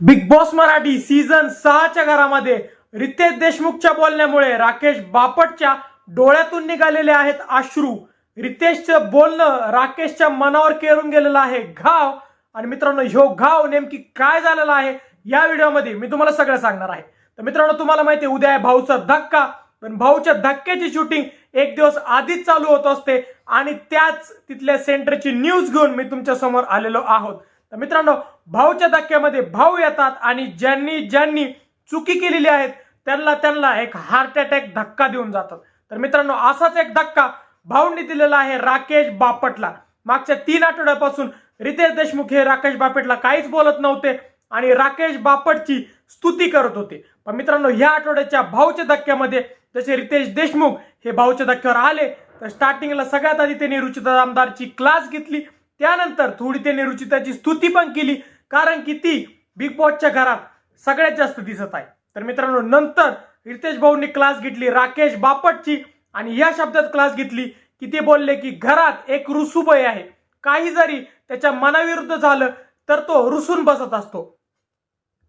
Big boss Marathi season सहाच्या घरामध्ये रितेश देशमुखच्या बोलण्यामुळे राकेश बापटच्या डोळ्यातून निघालेले आहेत अश्रू. रितेशचं बोलणं राकेशच्या मनावर केरून गेलेलं आहे घाव. आणि मित्रांनो ह्यो घाव नेमकी काय झालेला आहे या व्हिडिओमध्ये मी तुम्हाला सगळं सांगणार आहे. तर मित्रांनो तुम्हाला माहिती आहे उद्या आहे भाऊचा धक्का. पण भाऊच्या धक्क्याची शूटिंग एक दिवस आधीच चालू होत असते. आणि त्याच तिथल्या सेंटरची न्यूज घेऊन मी तुमच्यासमोर आलेलो आहोत. तर मित्रांनो भाऊच्या धक्क्यामध्ये भाऊ येतात आणि ज्यांनी ज्यांनी चुकी केलेली आहेत त्यांना त्यांना एक हार्ट अटॅक धक्का देऊन जातात. तर मित्रांनो असाच एक धक्का भाऊंनी दिलेला आहे राकेश बापटला. मागच्या तीन आठवड्यापासून रितेश देशमुख हे राकेश बापटला काहीच बोलत नव्हते आणि राकेश बापटची स्तुती करत होते. पण मित्रांनो ह्या आठवड्याच्या भाऊच्या धक्क्यामध्ये जसे रितेश देशमुख हे भाऊच्या धक्क्यावर आले तर स्टार्टिंगला सगळ्यात आधी त्यांनी रुचिता आमदारची क्लास घेतली. त्यानंतर थोडी ते रुचिताची स्तुती पण केली कारण की ती बिग बॉसच्या घरात सगळ्यात जास्त दिसत आहे. तर मित्रांनो नंतर रितेश भाऊंनी क्लास घेतली राकेश बापटची आणि या शब्दात क्लास घेतली की ते बोलले की घरात एक रुसूबय आहे. काही जरी त्याच्या मनाविरुद्ध झालं तर तो रुसून बसत असतो.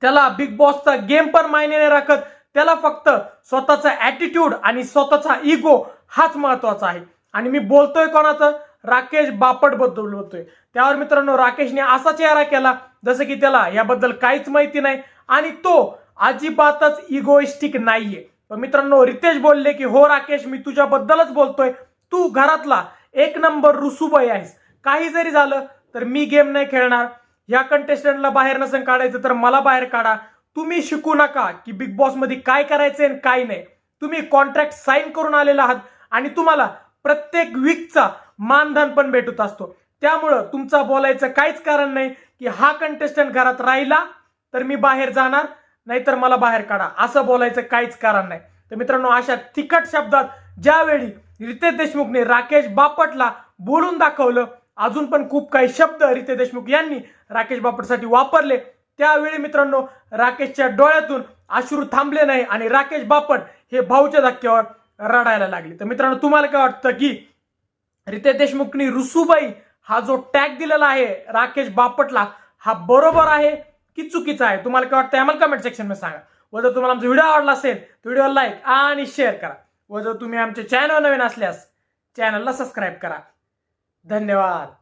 त्याला बिग बॉसचा गेम पण मायने नाही राखत त्याला फक्त स्वतःचा ॲटिट्यूड आणि स्वतःचा इगो हाच महत्त्वाचा आहे. आणि मी बोलतोय कोणाचं? राकेश बापटबद्दल बोलतोय त्यावर मित्रांनो राकेशने असा चेहरा केला जसं की त्याला याबद्दल काहीच माहिती नाही आणि तो अजिबातच इगोइस्टिक नाहीये. पण मित्रांनो रितेश बोलले की हो राकेश मी तुझ्याबद्दलच बोलतोय. तू घरातला एक नंबर रुसूबाई आहेस. काही जरी झालं तर मी गेम नाही खेळणार. या कंटेस्टंटला बाहेर नसेल काढायचं तर मला बाहेर काढा. तुम्ही शिकू नका की बिग बॉसमध्ये काय करायचंय आणि काय नाही. तुम्ही कॉन्ट्रॅक्ट साईन करून आलेला आहात आणि तुम्हाला प्रत्येक वीकचा मानधन पण भेटत असतो. त्यामुळं तुमचा बोलायचं काहीच कारण नाही की हा कंटेस्टंट घरात राहिला तर मी बाहेर जाणार नाहीतर मला बाहेर काढा. असं बोलायचं काहीच कारण नाही. तर मित्रांनो अशा तिखट शब्दात ज्यावेळी रितेश देशमुखने राकेश बापटला बोलून दाखवलं अजून पण खूप काही शब्द रितेश देशमुख यांनी राकेश बापटसाठी वापरले. त्यावेळी मित्रांनो राकेशच्या डोळ्यातून अश्रू थांबले नाही आणि राकेश बापट हे भाऊच्या धक्क्यावर रडायला लागले. तर मित्रांनो तुम्हाला काय वाटतं की रितेश देशमुखनी रुसूबाई हा जो टॅग दिलेला आहे राकेश बापटला हा बरोबर आहे की चुकीचा आहे? तुम्हाला काय वाटतं आम्हाला कमेंट सेक्शनमध्ये सांगा. व जर तुम्हाला आमचा व्हिडिओ आवडला असेल तर व्हिडिओ लाईक आणि शेअर करा. व जर तुम्ही आमचे चॅनल नवीन असल्यास चॅनलला सबस्क्राईब करा. धन्यवाद.